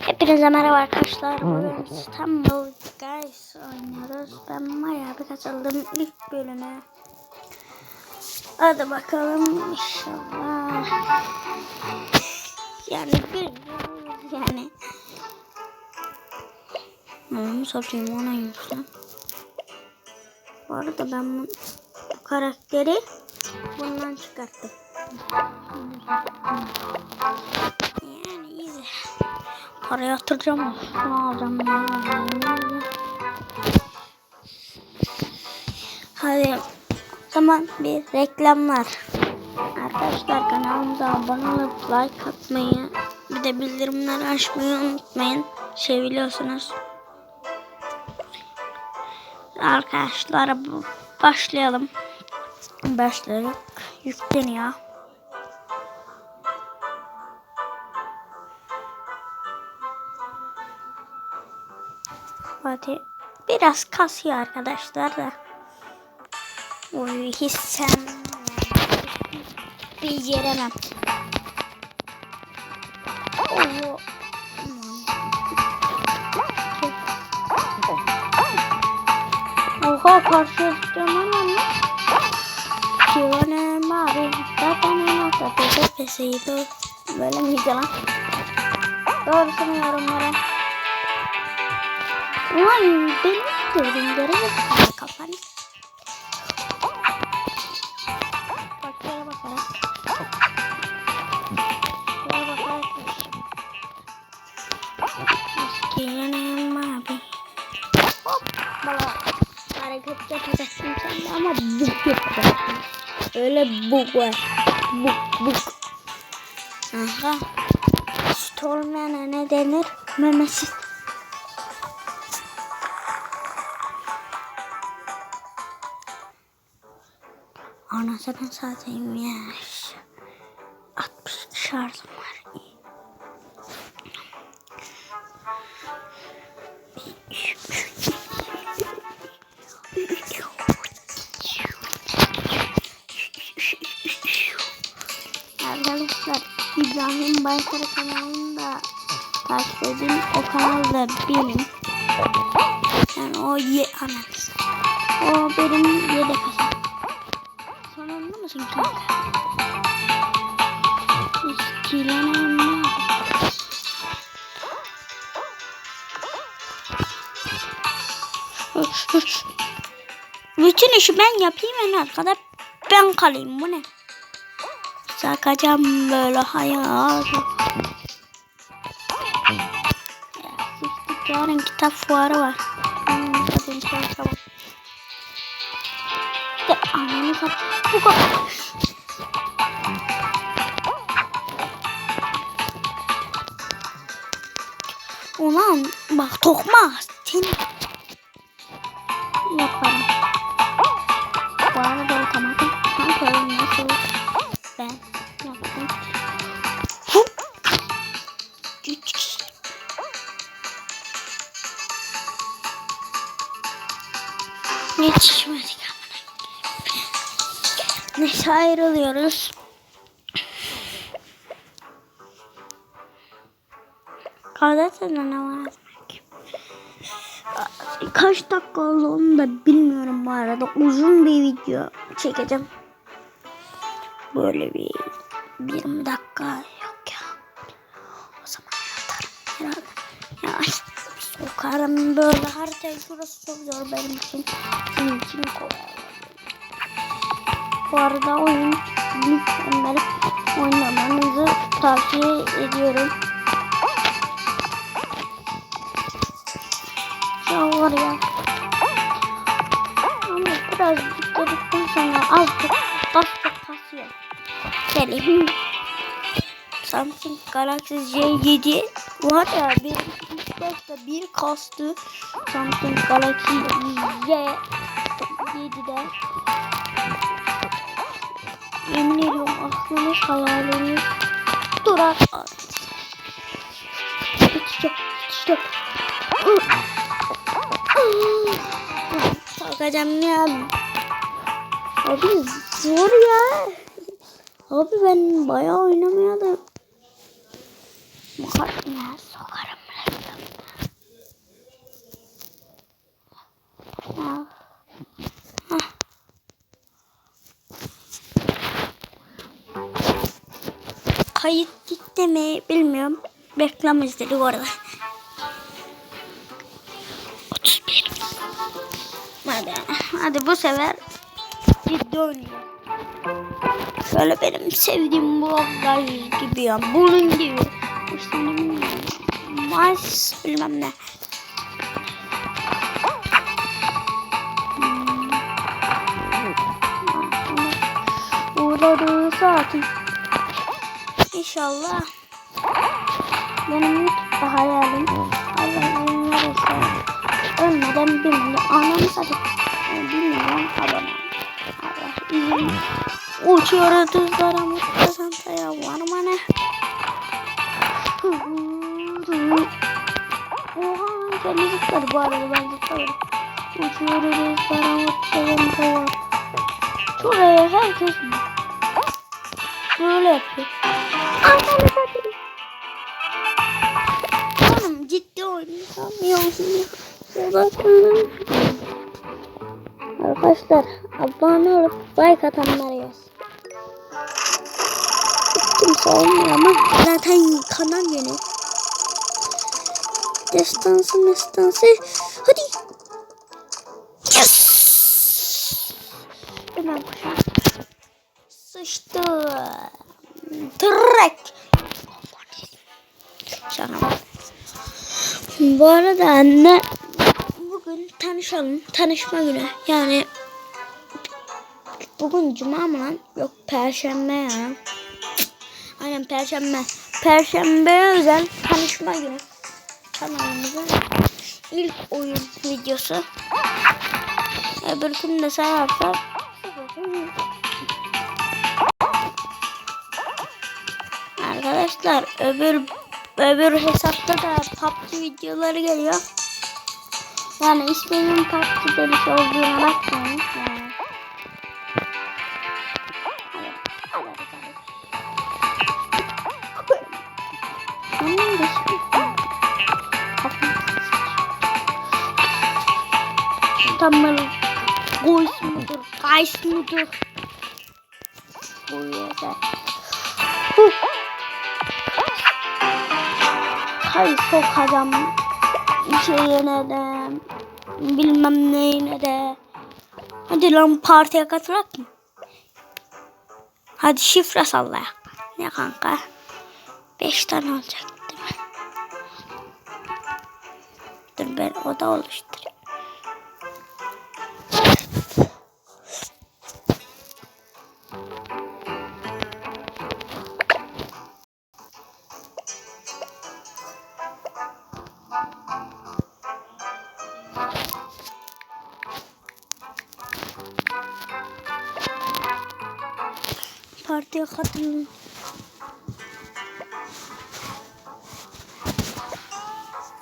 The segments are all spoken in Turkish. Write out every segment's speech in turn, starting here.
Hepinize merhaba arkadaşlar. Bugün İstanbul Guys oynuyoruz. Ben bayağı bir katıldım ilk bölüme. Hadi bakalım inşallah. Yani bir yani. Onu satayım ona yüzden. Bu arada ben bu, bu karakteri bundan çıkarttım. Parayı yatıracağım. Şunu alacağım. Hadi. Zaman bir reklamlar. Arkadaşlar kanalımıza abone olup like atmayı bir de bildirimleri açmayı unutmayın. Seviliyorsunuz. Arkadaşlar başlayalım. Başladık. Yükleniyor. Hadi biraz kasıyor arkadaşlar da. Oy hissem beceremem. Oo. Oha karşıya çıkacağım ama ne? Kivane mavi zaten nokta pese peseydi. Böyle miydi lan? Doğrusunu yorumlara. Ulan benim gördüğüm göre yok kafanı. Bak şöyle bakarak. Şöyle bakarak. Maskelenim abi. Hop bala. Hareket yapacaksın sen ama buk yapacaksın. Öyle buk var. Buk buk. Aha. Süt olmayana ne denir? Memesiz. Anasını satayım ya. 60 şarjım var. Arkadaşlar İbrahim Baykar kanalında takip edin. O kanal da benim. Yani o ye anası. O benim yedek hesabım. Anlamasın kanka. İstilanım Bütün işi ben yapayım en arkada ben kalayım bu ne? Sakacağım böyle hayal. Yarın kitap fuarı var. Hmm, hadi inşallah sabah. Ananı sat. Bu kadar. Ulan bak tokma seni yaparım. Neyse ayrılıyoruz. Gazetede ne var? Kaç dakika oldu onu da bilmiyorum bu arada. Uzun bir video çekeceğim. Böyle bir 20 dakika yok ya. O zaman yatarım herhalde. Ya sokarım böyle haritayı şurası çok zor benim için. Senin için kolay. Bu arada oyun mükemmel oynamanızı tavsiye ediyorum. Ya var ya. Ama biraz dedikten sonra azıcık bastı kasıyor. Geleyim. Samsung Galaxy J7 var ya bir başta bir kastı Samsung Galaxy Z7'de Yemin ediyorum aklınız hayaliniz durar. Yetişecek, yetişecek. Kalkacağım ya. Abi zor ya. Abi ben bayağı oynamıyordum. Ya sokarım reklamına. Ya. Hah. Kayıt gitti mi bilmiyorum. Reklam izledik orada. 31. Hadi, hadi bu sefer ciddi oynayalım. Şöyle benim sevdiğim bloglar gibi ya. Bunun gibi. Mars bilmem ne. Uğradığı zaten. İnşallah. Benim YouTube'da hayalim. Allah'ım neresi? Ölmeden bir milyon. Anamı satayım. Bir milyon abone. Allah iyi. Uçuyor tuzlara mutlu santaya var mı ne? Oha kendi zıpladı bu arada ben zıpladım. Uçuyor tuzlara mutlu santaya. Şuraya herkes böyle yapıyor. Oğlum ciddi oynayamıyorsun ya. Arkadaşlar abone olup like atanlar yaz. Kimse olmuyor ama zaten kanal yeni. Destansı destansı. Bu arada anne bugün tanışalım. Tanışma günü. Yani bugün cuma mı lan? Yok perşembe ya. Aynen perşembe. Perşembe özel tanışma günü. Kanalımızın ilk oyun videosu. Öbür gün de sayarsak Arkadaşlar öbür öbür hesapta da PUBG videoları geliyor. Yani ismimin PUBG delisi olduğuna bakmayın. Yani. Hadi, hadi, hadi, hadi. Annem de şimdi- Tam böyle Goys mudur, Guys mudur? Bu yeter. Huh. Hay sokacağım şeyine de bilmem neyine de. Hadi lan partiye katılak mı? Hadi şifre salla. Ne kanka? Beş tane olacak değil mi? Dur ben oda oluşturayım. Partiye katılın.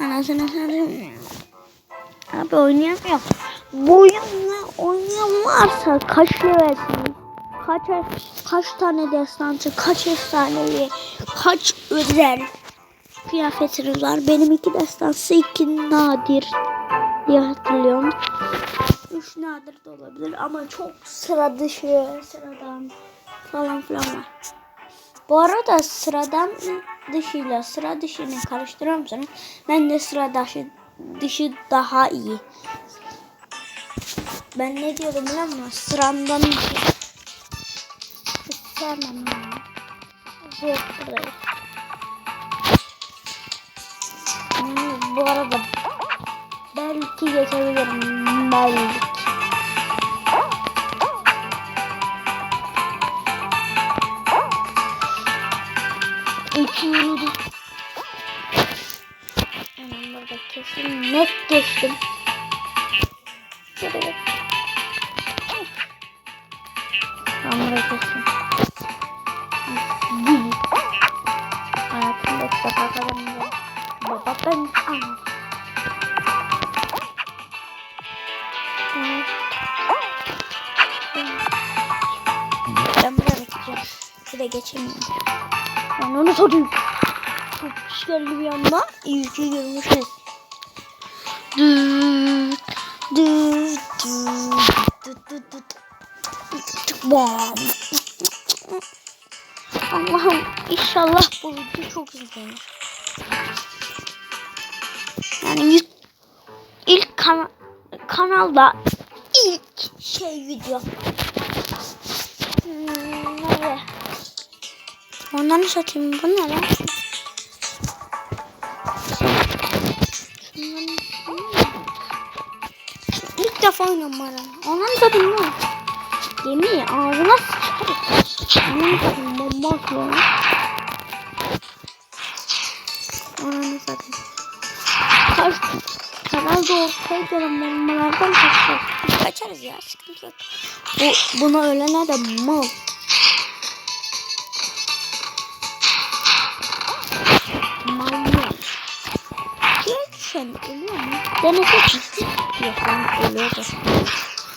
Anasını satayım. Abi oynayamıyorum. Bu oyunla oynayan varsa kaç levelsin? Kaç kaç tane destansı, kaç efsanevi, kaç özel kıyafetiniz var? Benim iki destansı, iki nadir diye hatırlıyorum. Üç nadir de olabilir ama çok sıra dışı, sıradan falan filan var. Bu arada sıradan dışıyla sıra dışını karıştırıyorum sana. Ben de sıra dışı, dışı daha iyi. Ben ne diyordum biliyor musun? Sıramdan ya. Yok buradayız. Hmm, Bu arada belki geçebilirim. Belki. Geçtim. Şuraya. Kesin. Değil. Hayatımda ilk defa kazandım. Baba ben anladım. Ben buraya geçeceğim. Şuraya geçemiyorum. Ben onu sorayım. Çok geldi bir anda. İyi ki görmüşüz. Allah'ım inşallah bu video çok izlenir. Yani ilk, kana, kanalda ilk şey video. Hmm? Ondan satayım bu ne lan? Defa oynuyorum bana. Ondan satayım mı? Gemi ağzına sıçarım. Ondan satayım bomba atıyor. Ondan satayım. Kaç kanalda ortaya gelen bombalardan kaçacağız. Biz kaçarız ya sıkıntı yok. Bu, buna ölene de mal. Manyak. Gerçekten ölüyor mu? Denesek mi? Yok ben ölüyordu.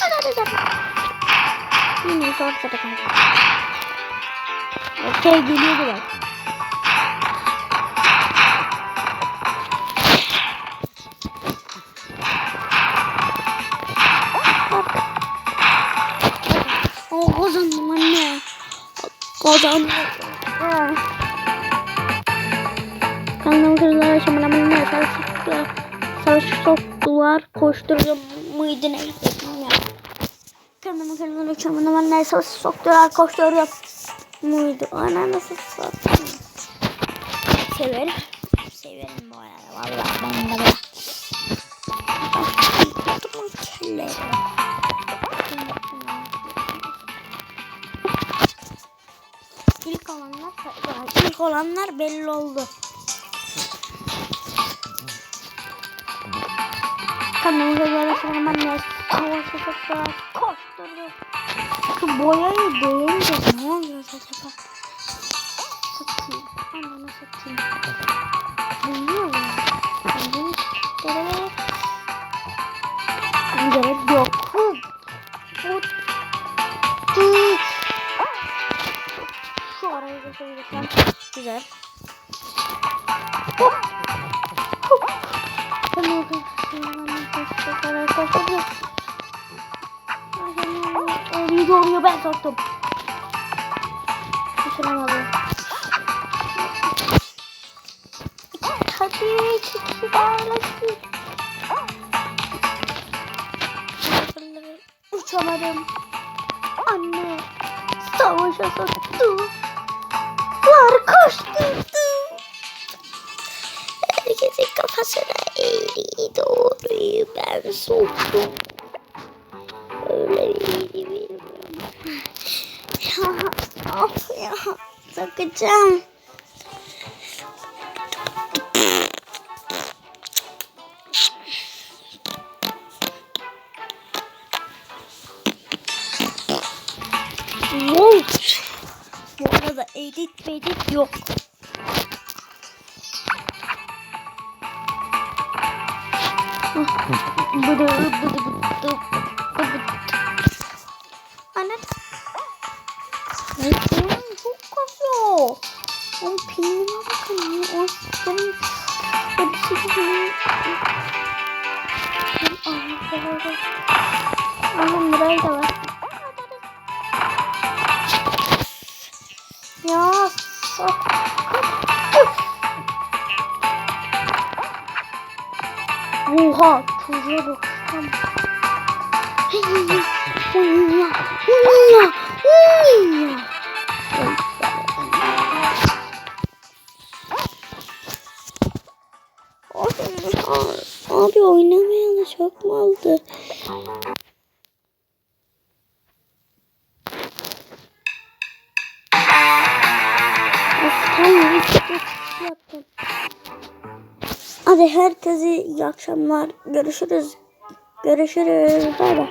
Hadi hadi hadi. Yine ortada kanka. Ortaya geliyordu bak. O kazandım anne. Kazandım. Soktular. Koşturuyor muydu neydi bilmiyorum. Kanım kırılar aşamalarımın ne? Savaşı soktular. Koşturuyor muydu? Ana nasıl sattım? Severim. Severim bu arada. Vallahi ben de böyle. Kelleri. İlk olanlar ilk olanlar belli oldu. Kanalımıza böyle hemen savaşı soktular. Koşturdu. Şu boyayı boyayınca ne oluyor acaba? Satayım. Ananı satayım. Boyuyor soktum. Düşüramadım. Hadi çıkı bağlasın. Uçamadım. Anne savaşa soktu. Var koşturdu. Herkesin kafasına eğri doğruyu ben soktum. Ya sakacağım. Volt. Bu arada edit edit yok. Oğlum pinime bakın ya. O benim hepsi gibi. Annem burayı da var. Ya sok. Oha çocuğa bak. Uyuya, uyuya, uyuya. Abi çok mu? Of tamam yaptım. Hadi herkese iyi akşamlar. Görüşürüz. Görüşürüz. Bay bay.